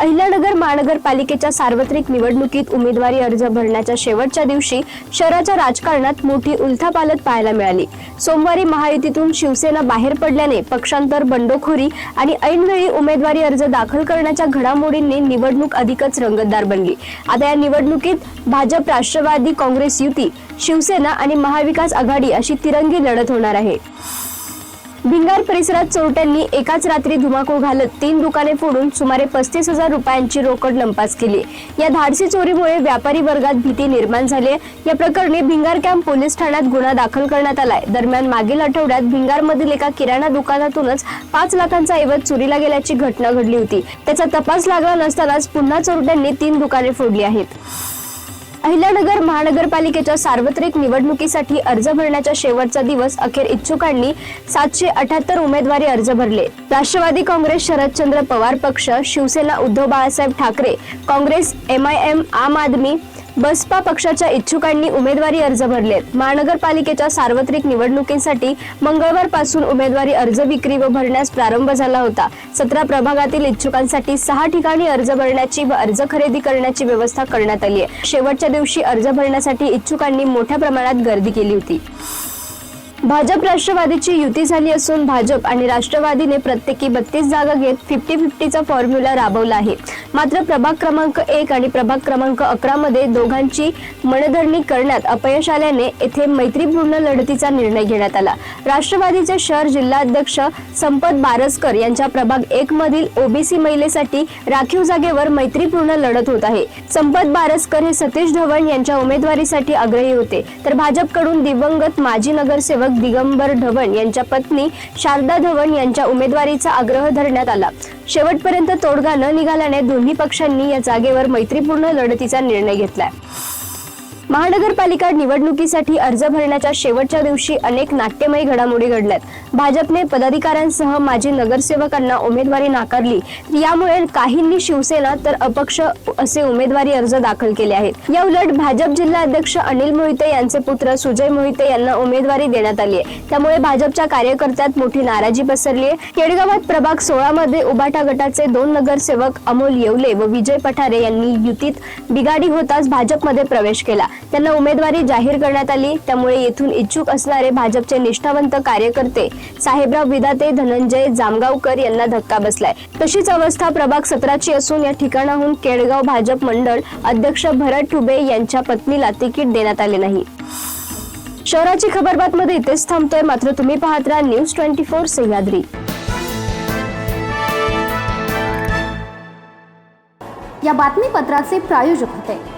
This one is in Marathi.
अहिल्यानगर महानगरपालिकेच्या सार्वत्रिक निवडणुकीत उमेदवारी अर्ज भरण्याच्या शेवटच्या दिवशी शहराच्या राजकारणात मोठी उलथापालत पाहायला मिळाली. सोमवारी महायुतीतून शिवसेना बाहेर पडल्याने पक्षांतर बंडखोरी आणि ऐनवेळी उमेदवारी अर्ज दाखल करण्याच्या घडामोडींनी निवडणूक अधिकच रंगतदार बनली. आता या निवडणुकीत भाजप राष्ट्रवादी काँग्रेस युती शिवसेना आणि महाविकास आघाडी अशी तिरंगी लढत होणार आहे. भिंगार परिसरात चोरट्यांनी एकाच रात्री धुमाकूळ घालत तीन दुकाने फोडून सुमारे पस्तीस हजार रुपयांची रोकड लंपास केली. या धाडसी चोरीमुळे व्यापारी वर्गात भीती निर्माण झाली आहे. या प्रकरणी भिंगार कॅम्प पोलीस ठाण्यात गुन्हा दाखल करण्यात आलाय. दरम्यान मागील आठवड्यात भिंगारमधील एका किराणा दुकानातूनच पाच लाखांचा ऐवज चोरीला गेल्याची घटना घडली होती. त्याचा तपास लागला नसतानाच पुन्हा चोरट्यांनी तीन दुकाने फोडली आहेत. अहिल्यानगर महानगरपालिकेच्या सार्वत्रिक निवडणुकीसाठी अर्ज भरण्याचा शेवटचा दिवस अखेर इच्छुकांनी सातशे अठ्याहत्तर उमेदवारी अर्ज भरले. राष्ट्रवादी काँग्रेस शरदचंद्र पवार पक्ष Shiv Sena Uddhav Balasaheb Thackeray Congress M I M Aam Aadmi Baspa पक्षाच्या इच्छुकांनी उमेदवारी अर्ज भरलेत. महानगरपालिकेच्या सार्वत्रिक निवडणुकीसाठी मंगळवारपासून उमेदवारी अर्ज विक्री व भरण्यास प्रारंभ झाला होता. सतरा प्रभागातील इच्छुकांसाठी सहा ठिकाणी अर्ज भरण्याची व अर्ज खरेदी करण्याची व्यवस्था करण्यात आली आहे. शेवटच्या दिवशी अर्ज भरण्यासाठी इच्छुकांनी मोठ्या प्रमाणात गर्दी केली होती. भाजप राष्ट्रवादीची युती झाली असून भाजप आणि राष्ट्रवादीने प्रत्येकी बत्तीस जागा घेत फिफ्टी फिफ्टीचा फॉर्म्युला राबवला आहे. मात्र प्रभाग क्रमांक एक आणि प्रभाग क्रमांक अकरा मध्ये दोघांची मनधरणी करण्यात अपयश आल्याने येथे मैत्रीपूर्ण लढतीचा निर्णय घेण्यात आला. राष्ट्रवादीचे शहर जिल्हाध्यक्ष संपत बारसकर यांच्या प्रभाग एक मधील ओबीसी महिलेसाठी राखीव जागेवर मैत्रीपूर्ण लढत होत आहे. संपत बारसकर हे सतीश धवन यांच्या उमेदवारीसाठी आग्रही होते. तर भाजपकडून दिवंगत माजी नगरसेवक दिगंबर धवन यांच्या पत्नी शारदा धवन यांच्या उमेदवारीचा आग्रह धरण्यात आला. शेवटपर्यंत तोडगा न निघाल्याने दोन्ही पक्षांनी या जागेवर मैत्रीपूर्ण लढतीचा निर्णय घेतलाय. महानगरपालिका निवडणुकीसाठी अर्ज भरण्याच्या शेवटच्या दिवशी अनेक नाट्यमय घडामोडी घडल्यात. भाजपने पदाधिकाऱ्यांसह माजी नगरसेवकांना उमेदवारी नाकारली. यामुळे काहींनी शिवसेना तर अपक्ष असे उमेदवारी अर्ज दाखल केले आहेत. या उलट भाजप जिल्हा अध्यक्ष अनिल मोहिते यांचे पुत्र सुजय मोहिते यांना उमेदवारी देण्यात आली आहे. त्यामुळे भाजपच्या कार्यकर्त्यात मोठी नाराजी पसरली आहे केडगावात प्रभाग सोळा मध्ये उबाटा गटाचे दोन नगरसेवक अमोल येवले व विजय पठारे यांनी युतीत बिगाडी होताच भाजपमध्ये प्रवेश केला. त्यांना उमेदवारी जाहीर करण्यात आली. त्यामुळे येथून इच्छुक असणारे भाजपचे निष्ठावंत कार्यकर्ते साहेबराव विदाते धनंजय जामगावकर यांना धक्का बसलाय. तशीच अवस्था प्रभाग सतराची असून या ठिकाणाहून केडगाव भाजप मंडळ अध्यक्ष भरत ठुबे यांच्या पत्नीला तिकीट देण्यात आले नाही. शहराची खबरबात मध्ये इथेच थांबतोय. मात्र तुम्ही पाहत राहा न्यूज ट्वेंटी फोर सह्याद्री. या बातमीपत्राचे प्रायोजक होते.